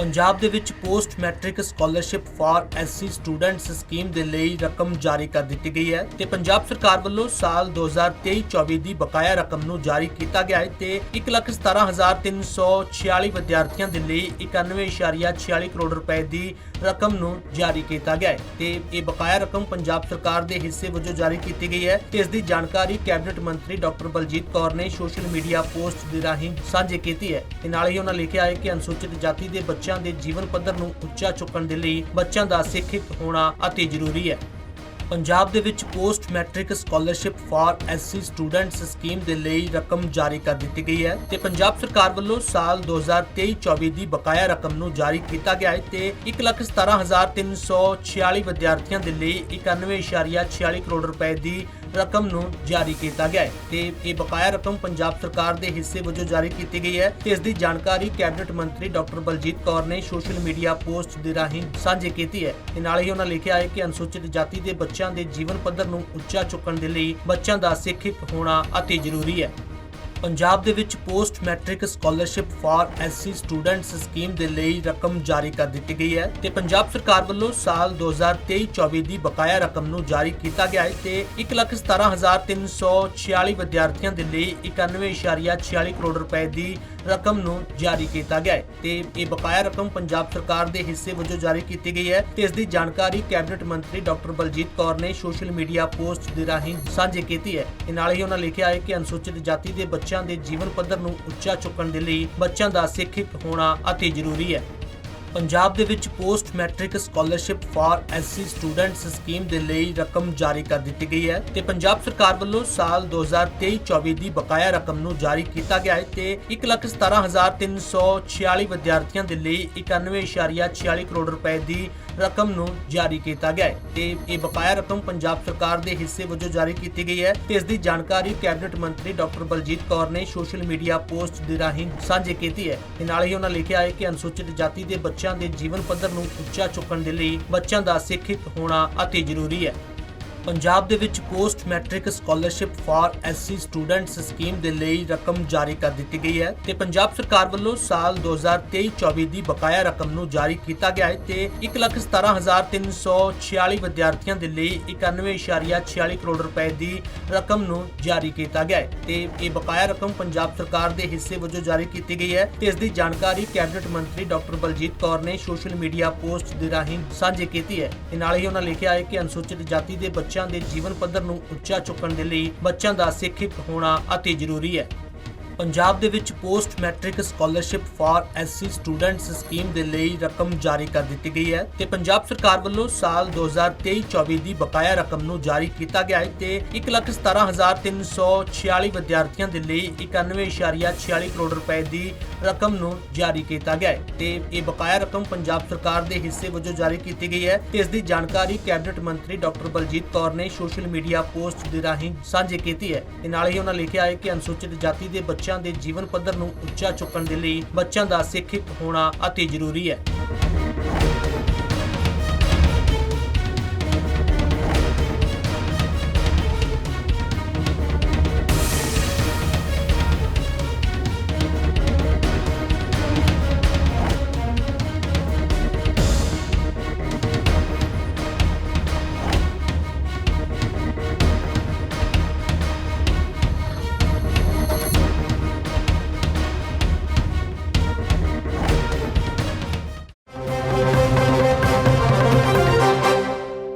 ਪੰਜਾਬ ਦੇ ਵਿੱਚ post matric scholarship for SC students scheme ਦੇ ਲਈ ਰਕਮ ਜਾਰੀ ਕਰ ਦਿੱਤੀ ਗਈ ਹੈ ਤੇ ਪੰਜਾਬ ਸਰਕਾਰ ਵੱਲੋਂ ਸਾਲ 2023-24 ਦੀ ਬਕਾਇਆ ਰਕਮ ਨੂੰ ਜਾਰੀ ਕੀਤਾ ਗਿਆ ਹੈ ਤੇ 117346 ਵਿਦਿਆਰਥੀਆਂ ਦੇ ਲਈ 91.46 ਕਰੋੜ ਰੁਪਏ ਦੀ ਰਕਮ ਨੂੰ ਜਾਰੀ ਕੀਤਾ ਗਿਆ ਹੈ ਤੇ ਇਹ ਬਕਾਇਆ ਰਕਮ ਪੰਜਾਬ ਸਰਕਾਰ ਦੇ ਹਿੱਸੇ ਵਜੋਂ ਜਾਰੀ ਕੀਤੀ ਗਈ ਹੈ। ਤੇ ਇਸ ਦੀ ਜਾਣਕਾਰੀ ਕੈਬਨਿਟ ਮੰਤਰੀ ਡਾਕਟਰ ਬਲਜੀਤ ਕੌਰ ਨੇ ਸੋਸ਼ਲ ਮੀਡੀਆ ਪੋਸਟ ਦੇ ਰਾਹੀਂ ਸਾਂਝੀ ਕੀਤੀ ਹੈ। ਤੇ ਨਾਲ ਹੀ ਉਹਨਾਂ ਲਿਖਿਆ ਹੈ ਕਿ ਅਨੁਸੂਚਿਤ ਜਾਤੀ ਦੇ ਬੱਚਿਆਂ ਦੇ ਜੀਵਨ ਪੱਧਰ ਨੂੰ ਉੱਚਾ ਚੁੱਕਣ ਦੇ ਲਈ ਬੱਚਿਆਂ ਦਾ ਸਿੱਖਿਅਕ ਹੋਣਾ ਅਤੀ ਜ਼ਰੂਰੀ ਹੈ। ਪੰਜਾਬ ਦੇ ਵਿੱਚ post matric scholarship for SC students scheme ਦੇ ਲਈ ਰਕਮ ਜਾਰੀ ਕਰ ਦਿੱਤੀ ਗਈ ਹੈ ਤੇ ਪੰਜਾਬ ਸਰਕਾਰ ਵੱਲੋਂ ਸਾਲ 2023-24 ਦੀ ਬਕਾਇਆ ਰਕਮ ਨੂੰ ਜਾਰੀ ਕੀਤਾ ਗਿਆ ਹੈ ਤੇ 117346 ਵਿਦਿਆਰਥੀਆਂ ਦੇ ਲਈ 91.46 ਕਰੋੜ ਰੁਪਏ ਦੀ ਰਕਮ ਨੂੰ ਜਾਰੀ ਕੀਤਾ ਗਿਆ ਹੈ ਤੇ ਇਹ ਬਕਾਇਆ ਰਕਮ ਪੰਜਾਬ ਸਰਕਾਰ ਦੇ ਹਿੱਸੇ ਵਜੋਂ ਜਾਰੀ ਕੀਤੀ ਗਈ ਹੈ ਤੇ ਇਸ ਦੀ ਜਾਣਕਾਰੀ ਕੈਬਨਿਟ ਮੰਤਰੀ ਡਾਕਟਰ ਬਲਜੀਤ ਕੌਰ ਨੇ ਸੋਸ਼ਲ ਮੀਡੀਆ ਪੋਸਟ ਦੇ ਰਾਹੀਂ ਸਾਂਝੀ ਕੀਤੀ ਹੈ। ਤੇ ਨਾਲ ਹੀ ਉਹਨਾਂ ਲਿਖਿਆ ਹੈ ਕਿ ਅਨੁਸੂਚਿਤ ਜਾਤੀ ਦੇ ਬੱਚਿਆਂ ਦੇ ਜੀਵਨ ਪੱਧਰ ਨੂੰ ਉੱਚਾ ਚੁੱਕਣ ਦੇ ਲਈ ਬੱਚਿਆਂ ਦਾ ਸਿੱਖਿਅਕ ਹੋਣਾ ਅਤੀ ਜ਼ਰੂਰੀ ਹੈ। ਪੰਜਾਬ ਦੇ ਵਿੱਚ post matric scholarship for SC students scheme ਦੇ ਲਈ ਰਕਮ ਜਾਰੀ ਕਰ ਦਿੱਤੀ ਗਈ ਹੈ ਤੇ ਪੰਜਾਬ ਸਰਕਾਰ ਵੱਲੋਂ ਸਾਲ 2023-24 ਦੀ ਬਕਾਇਆ ਰਕਮ ਨੂੰ ਜਾਰੀ ਕੀਤਾ ਗਿਆ ਹੈ ਤੇ 117346 ਵਿਦਿਆਰਥੀਆਂ ਦੇ ਲਈ 91.46 ਕਰੋੜ ਰੁਪਏ ਦੀ ਰਕਮ ਨੂੰ ਜਾਰੀ ਕੀਤਾ ਗਿਆ ਹੈ ਤੇ ਇਹ ਬਕਾਇਆ ਰਕਮ ਪੰਜਾਬ ਸਰਕਾਰ ਦੇ ਹਿੱਸੇ ਵਜੋਂ ਜਾਰੀ ਕੀਤੀ ਗਈ ਹੈ ਤੇ ਇਸ ਦੀ ਜਾਣਕਾਰੀ ਕੈਬਨਿਟ ਮੰਤਰੀ ਡਾਕਟਰ ਬਲਜੀਤ ਕੌਰ ਨੇ ਸੋਸ਼ਲ ਮੀਡੀਆ ਪੋਸਟ ਦੇ ਰਾਹੀਂ ਸਾਂਝੀ ਕੀਤੀ ਹੈ। ਇਹ ਨਾਲ ਹੀ ਉਹਨਾਂ ਲਿਖਿਆ ਹੈ ਕਿ ਅਨੁਸੂਚਿਤ ਜਾਤੀ ਦੇ ਬੱਚਿਆਂ ਦੇ ਜੀਵਨ ਪੱਧਰ ਨੂੰ ਉੱਚਾ ਚੁੱਕਣ ਦੇ ਲਈ ਬੱਚਿਆਂ ਦਾ ਸਿੱਖਿਅਕ ਹੋਣਾ ਅਤੀ ਜ਼ਰੂਰੀ ਹੈ। ਪੰਜਾਬ ਦੇ ਵਿੱਚ post matric scholarship for SC students scheme ਦੇ ਲਈ ਰਕਮ ਜਾਰੀ ਕਰ ਦਿੱਤੀ ਗਈ ਹੈ ਤੇ ਪੰਜਾਬ ਸਰਕਾਰ ਵੱਲੋਂ ਸਾਲ 2023-24 ਦੀ ਬਕਾਇਆ ਰਕਮ ਨੂੰ ਜਾਰੀ ਕੀਤਾ ਗਿਆ ਹੈ ਤੇ 117346 ਵਿਦਿਆਰਥੀਆਂ ਦੇ ਲਈ 91.46 ਕਰੋੜ ਰੁਪਏ ਦੀ ਰਕਮ ਨੂੰ ਜਾਰੀ ਕੀਤਾ ਗਿਆ ਹੈ ਤੇ ਇਹ ਬਕਾਇਆ ਰਕਮ ਪੰਜਾਬ ਸਰਕਾਰ ਦੇ ਹਿੱਸੇ ਵਜੋਂ ਜਾਰੀ ਕੀਤੀ ਗਈ ਹੈ ਤੇ ਇਸ ਦੀ ਜਾਣਕਾਰੀ ਕੈਬਨਿਟ ਮੰਤਰੀ ਡਾਕਟਰ ਬਲਜੀਤ ਕੌਰ ਨੇ ਸੋਸ਼ਲ ਮੀਡੀਆ ਪੋਸਟ ਦੇ ਰਾਹੀਂ ਸਾਂਝੀ ਕੀਤੀ ਹੈ ਤੇ ਨਾਲ ਹੀ ਉਹਨਾਂ ਲਿਖਿਆ ਹੈ ਕਿ ਅਨੁਸੂਚਿਤ ਜਾਤੀ ਦੇ ਬੱਚਿਆਂ ਦੇ ਜੀਵਨ ਪੱਧਰ ਨੂੰ ਉੱਚਾ ਚੁੱਕਣ ਦੇ ਲਈ ਬੱਚਿਆਂ ਦਾ ਸਿੱਖਿਅਤ ਹੋਣਾ ਅਤੀ ਜ਼ਰੂਰੀ ਹੈ। ਪੰਜਾਬ ਦੇ ਵਿੱਚ post matric scholarship for SC students scheme ਦੇ ਲਈ ਰਕਮ ਜਾਰੀ ਕਰ ਦਿੱਤੀ ਗਈ ਹੈ ਤੇ ਪੰਜਾਬ ਸਰਕਾਰ ਵੱਲੋਂ ਸਾਲ 2023-24 ਦੀ ਬਕਾਇਆ ਰਕਮ ਨੂੰ ਜਾਰੀ ਕੀਤਾ ਗਿਆ ਹੈ ਤੇ 117346 ਵਿਦਿਆਰਥੀਆਂ ਦੇ ਲਈ 91.46 ਕਰੋੜ ਰੁਪਏ ਦੀ ਰਕਮ ਨੂੰ ਜਾਰੀ ਕੀਤਾ ਗਿਆ ਹੈ ਤੇ ਇਹ ਬਕਾਇਆ ਰਕਮ ਪੰਜਾਬ ਸਰਕਾਰ ਦੇ ਹਿੱਸੇ ਵਜੋਂ ਜਾਰੀ ਕੀਤੀ ਗਈ ਹੈ ਤੇ ਇਸ ਦੀ ਜਾਣਕਾਰੀ ਕੈਬਨਿਟ ਮੰਤਰੀ ਡਾਕਟਰ ਬਲਜੀਤ ਕੌਰ ਨੇ ਸੋਸ਼ਲ ਮੀਡੀਆ ਪੋਸਟ ਦੇ ਰਾਹੀਂ ਸਾਂਝੀ ਕੀਤੀ ਹੈ। ਤੇ ਨਾਲ ਹੀ ਉਹਨਾਂ ਲਿਖਿਆ ਹੈ ਕਿ ਅਨੁਸੂਚਿਤ ਜਾਤੀ ਦੇ ਬੱਚਿਆਂ ਦੇ ਜੀਵਨ ਪੱਧਰ ਨੂੰ ਉੱਚਾ ਚੁੱਕਣ ਦੇ ਲਈ ਬੱਚਿਆਂ ਦਾ ਸਿੱਖਿਅਤ ਹੋਣਾ ਅਤੀ ਜ਼ਰੂਰੀ ਹੈ। ਪੰਜਾਬ ਦੇ ਵਿੱਚ post matric scholarship for SC students scheme ਦੇ ਲਈ ਰਕਮ ਜਾਰੀ ਕਰ ਦਿੱਤੀ ਗਈ ਹੈ ਤੇ ਪੰਜਾਬ ਸਰਕਾਰ ਵੱਲੋਂ ਸਾਲ 2023-24 ਦੀ ਬਕਾਇਆ ਰਕਮ ਨੂੰ ਜਾਰੀ ਕੀਤਾ ਗਿਆ ਹੈ ਤੇ 117346 ਵਿਦਿਆਰਥੀਆਂ ਦੇ ਲਈ 91.46 ਕਰੋੜ ਰੁਪਏ ਦੀ ਰਕਮ ਨੂੰ ਜਾਰੀ ਕੀਤਾ ਗਿਆ ਹੈ ਤੇ ਇਹ ਬਕਾਇਆ ਰਕਮ ਪੰਜਾਬ ਸਰਕਾਰ ਦੇ ਹਿੱਸੇ ਵਜੋਂ ਜਾਰੀ ਕੀਤੀ ਗਈ ਹੈ। ਤੇ ਇਸ ਦੀ ਜਾਣਕਾਰੀ ਕੈਬਨਿਟ ਮੰਤਰੀ ਡਾਕਟਰ ਬਲਜੀਤ ਕੌਰ ਨੇ ਸੋਸ਼ਲ ਮੀਡੀਆ ਪੋਸਟ ਦੇ ਰਾਹੀਂ ਸਾਂਝੀ ਕੀਤੀ ਹੈ। ਤੇ ਨਾਲ ਹੀ ਉਹਨਾਂ ਲਿਖਿਆ ਹੈ ਕਿ ਅਨੁਸੂਚਿਤ ਜਾਤੀ ਦੇ ਬੱਚੇ ਬੱਚਿਆਂ ਦੇ ਜੀਵਨ ਪੱਧਰ ਨੂੰ ਉੱਚਾ ਚੁੱਕਣ ਦੇ ਲਈ ਬੱਚਿਆਂ ਦਾ ਸਿੱਖਿਅਕ ਹੋਣਾ ਅਤੀ ਜ਼ਰੂਰੀ ਹੈ।